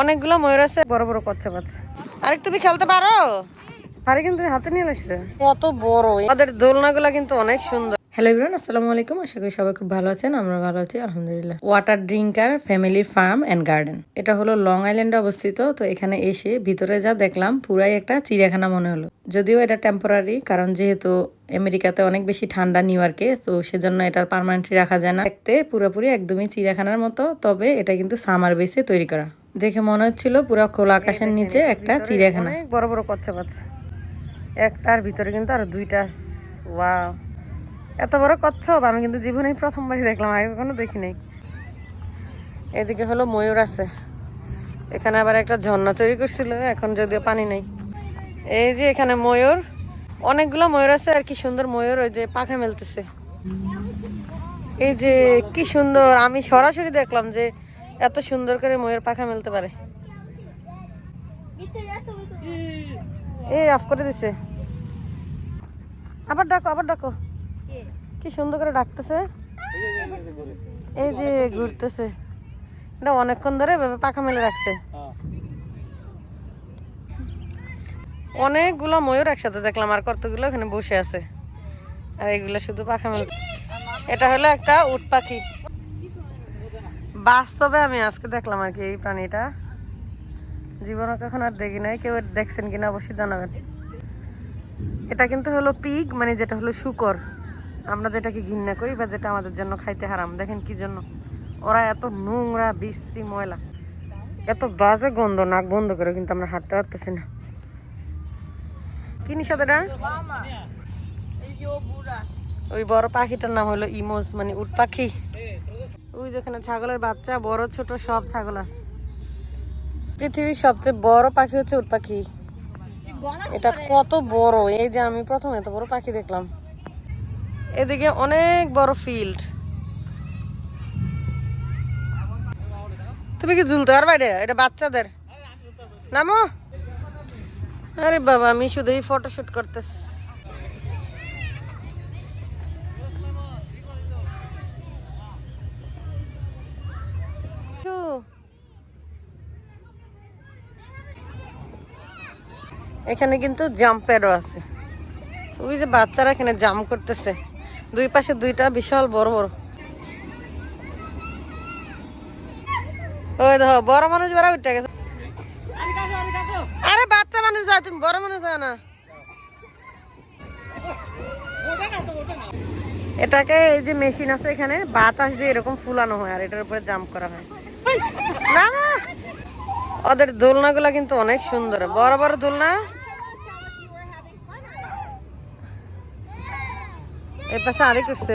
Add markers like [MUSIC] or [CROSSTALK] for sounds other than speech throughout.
অনেকগুলো ময়ূর আছে বড় বড় কচ্ছা বাচ্চা আরেক তুমি খেলতে পারো? আরে কিন্তু হাতে নিয়ে আসলে কত বড় ওদের দোলনাগুলো কিন্তু অনেক সুন্দর। হ্যালো ইব্রান আসসালামু আলাইকুম। আশা করি সবাই খুব ভালো আছেন আমরা ভালো আছি আলহামদুলিল্লাহ। Water drinker family farm and garden এটা হলো লং আইল্যান্ডে অবস্থিত তো এখানে এসে ভিতরে যা দেখলাম পুরাই একটা চিড়িয়াখানা মনে হলো। যদিও এটা টেম্পোরারি কারণ যেহেতু আমেরিকাতে অনেক বেশি ঠান্ডা নিউ ইয়র্কে তো সেজন্য এটার পার্মানেন্টলি রাখা যায় না। দেখতে পুরোপুরি একদমই চিড়িয়াখানার মতো তবে এটা কিন্তু সামার বেসে তৈরি করা। দেখে মনে হচ্ছিল পুরো খোলা আকাশের নিচে একটা চিড়িয়াখানা। অনেক বড় বড় কচ্ছা বাচ্চা একটার ভিতরে কিন্তু আর দুইটা ওয়াও। এত বড় কচ্ছপ আমি কিন্তু জীবনে প্রথমবারই দেখলাম আগে কখনো দেখি নাই। এদিকে হলো ময়ূর আছে। এখানে আবার একটা ঝর্ণা তৈরি করছিল এখন যদিও পানি নেই। এই যে এখানে ময়ূর অনেকগুলো ময়ূর আছে আর কি সুন্দর ময়ূর ওই যে পাখা মেলতেছে। এই যে কি সুন্দর আমি সরাসরি দেখলাম যে এত সুন্দর করে ময়ূর পাখা মেলতে পারে। এই অফ করে দিছে। আবার ডাকো আবার ডাকো। কি সুন্দর করে ডাকতেছে। এই যে ঘুরতেছে। এটা অনেকক্ষণ ধরে পাখা মেলে রাখছে। অনেকগুলো ময়ূর একসাথে দেখলাম, আর কতগুলো এখানে বসে আছে। আর এগুলো শুধু পাখা মেলে এটা হলো একটা উট পাখি। বাস্তবে আমি আজকে দেখলাম আর কি এই প্রাণীটা। জীবনে কখন আর দেখি নাই কেউ দেখছেন কিনা অবশ্যই জানাবেন। এটা কিন্তু হলো পিগ মানে যেটা হলো শুকর। আমরা যেটাকে ঘৃণা করি বা যেটা আমাদের জন্য খাইতে হারাম। দেখেন কি জন্য। ওরা এত নোংরা বিশ্রী ময়লা। এত বাজে গন্ধ নাক বন্ধ করে কিন্তু আমরা হাঁটতে পারতেছি না। কি নিষাদ এটা? ওই বড় পাখিটার নাম হলো ইমোস মানে উট পাখি। ওই যেখানে ছাগলের বাচ্চা, বড়, ছোট, সব ছাগল পৃথিবীর সবচেয়ে বড় পাখি হচ্ছে উট পাখি। এটা কত বড়, এই যে আমি প্রথম এত বড় পাখি দেখলাম। এদিকে অনেক বড় ফিল্ড তুমি কি ঝুলতে পারবে এটা? এটা বাচ্চাদের? নামো? আরে বাবা, আমি শুধুই ফটোশুট করতেছি। এখানে কিন্তু জাম্প প্যাডও আছে। ওই যে বাচ্চারা এখানে জাম্প করতেছে। দুই পাশে দুইটা বিশাল বড় বড়। ওই দেখো, বড় মানুষ বেড়া উঠে গেছে। আরে বাচ্চা মানুষ যায়, তুমি বড় মানুষ যায় না। এটাকে এই যে মেশিন আছে এখানে, বাতাস দিয়ে এরকম ফুলানো হয় আর এটার উপরে জাম্প করা হয়। না। ওদের দোলনাগুলা কিন্তু অনেক সুন্দর। বড় বড় দোলনা। এই পাশে আরে করছে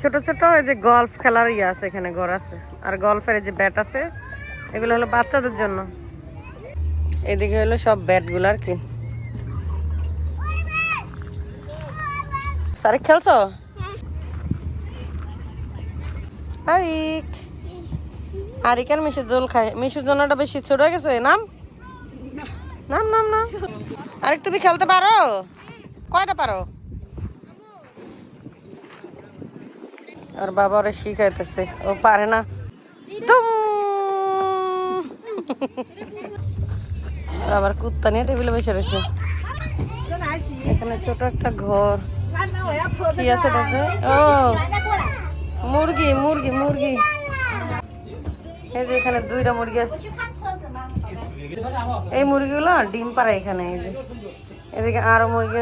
ছোট ছোট এই যে গল্ফ খেলার ইয়ে আছে এখানে ঘর আছে। আর গল্ফের যে ব্যাট আছে এগুলো হলো বাচ্চাদের জন্য। এদিকে হলো সব ব্যাটগুলো আর কি। খেলছো? আরিক আর মিশুর জল খায়। মিশুর জন্যটা বেশি ছোট হয়ে গেছে, নাম? নাম নাম নাম। আরেক, তুমি খেলতে পারো? কয়টা পারো? আর বাবা ওরা শিখাইতেছে। ও পারে না। আবার কুত্তা নিয়ে টেবিলে বসে রয়েছে। এখানে ছোট একটা ঘর। কি আছে ও, মুরগি মুরগি মুরগি। এই যে এখানে দুইটা মুরগি আছে। এই মুরগিগুলো ডিম পাড়ে এখানে, এই যে। এদিকে আরও মুরগি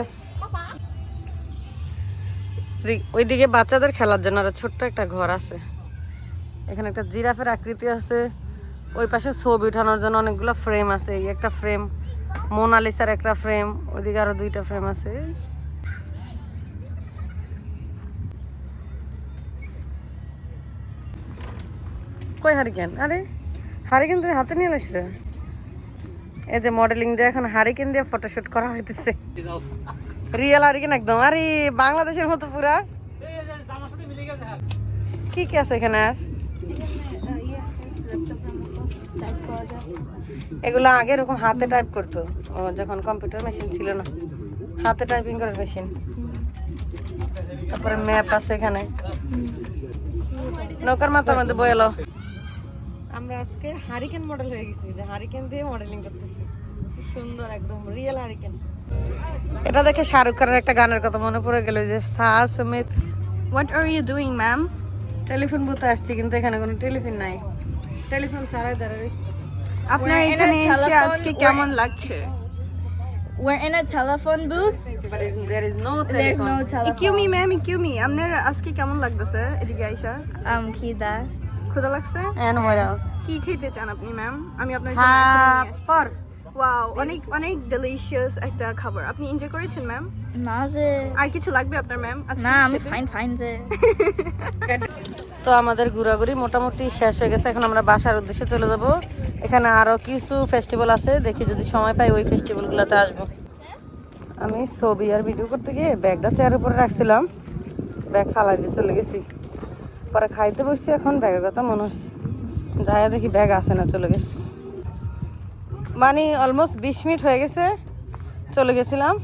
ওইদিকে বাচ্চাদের খেলার জন্য আরও ছোট্ট একটা ঘর আছে। এখানে একটা জিরাফের আকৃতি আছে। ওই পাশে ছবি উঠানোর জন্য অনেকগুলো ফ্রেম আছে। এই একটা ফ্রেম মোনালিসার একটা ফ্রেম ওইদিকে আরও দুইটা ফ্রেম আছে। কই হারিকেন? আরে, হারিকেন তুই হাতে নিয়ে আসলে এই যে মডেলিং দিয়ে এখন হারিকেন দিয়ে ফটোশুট করা হইতেছে। রিয়েল হারিকেন একদম। আরে, বাংলাদেশের মতো পুরা। কি কি আছে এখানে আর? এগুলো আগে এরকম হাতে টাইপ করতো। যখন কম্পিউটার মেশিন ছিল না। হাতে টাইপিং করার মেশিন তারপরে ম্যাপ আছে এখানে। নৌকার মাথার মধ্যে বয়েলো আমরা আজকে হারিকেন মডেল হয়ে গেছি যে হারিকেন দিয়ে মডেলিং করতেছি। সুন্দর একদম রিয়েল হারিকেন এটা দেখে শাহরুখ খানের একটা গানের কথা মনে পড়ে গেল যে সা সমেত what are you doing ma'am telephone বুথে আসছি কিন্তু এখানে কোনো টেলিফোন নাই। টেলিফোন ছাড়াই দাঁড়ায় রয়েছে। আপনার এখানে এসে আজকে কেমন লাগছে? We're in a telephone booth. But there is no There's no telephone. ইকিউমি আপনার আজকে কেমন লাগতেছে? এদিকে আইসা। Um, Kida. ক্ষুধা লাগছে And what else? কি খেতে চান আপনি ম্যাম আমি আপনার জন্য আসছি। Hapar. ওয়াও অনেক অনেক ডেলিশিয়াস একটা খাবার আপনি এনজয় করেছেন ম্যাম Naze. আর কিছু লাগবে আপনার ম্যাম Nah, I'm খেতে? fine, fine. [LAUGHS] তো আমাদের ঘোরাঘুরি মোটামুটি শেষ হয়ে গেছে এখন আমরা বাসার উদ্দেশ্যে চলে যাব এখানে আরও কিছু ফেস্টিভ্যাল আছে দেখি যদি সময় পাই ওই ফেস্টিভ্যালগুলোতে আসব আমি ছবি আর ভিডিও করতে গিয়ে ব্যাগটা চেয়ারের উপরে রাখছিলাম ব্যাগ ফালাই দিয়ে চলে গেছি পরে খাইতে বসছি এখন ব্যাগের কথা মনে হচ্ছে। যাই দেখি ব্যাগ আছে না চলে গেছে। মানে অলমোস্ট বিশ মিনিট হয়ে গেছে চলে গেছিলাম।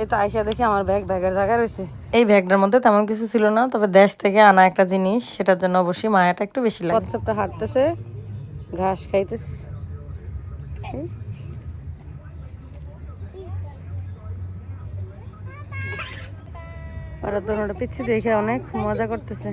এই তো আইসা দেখি আমার ব্যাগ ব্যাগের জায়গায় রয়েছে। এই ব্যাগটার মধ্যে তেমন কিছু ছিল না তবে দেশ থেকে আনা একটা জিনিস সেটার জন্য অবশ্যই মায়াটা একটু বেশি লাগে। কচ্ছপটা হাঁটতেছে ঘাস খাইতেছে। ওরা তো ওটা পিছিয়ে দেখে অনেক মজা করতেছে।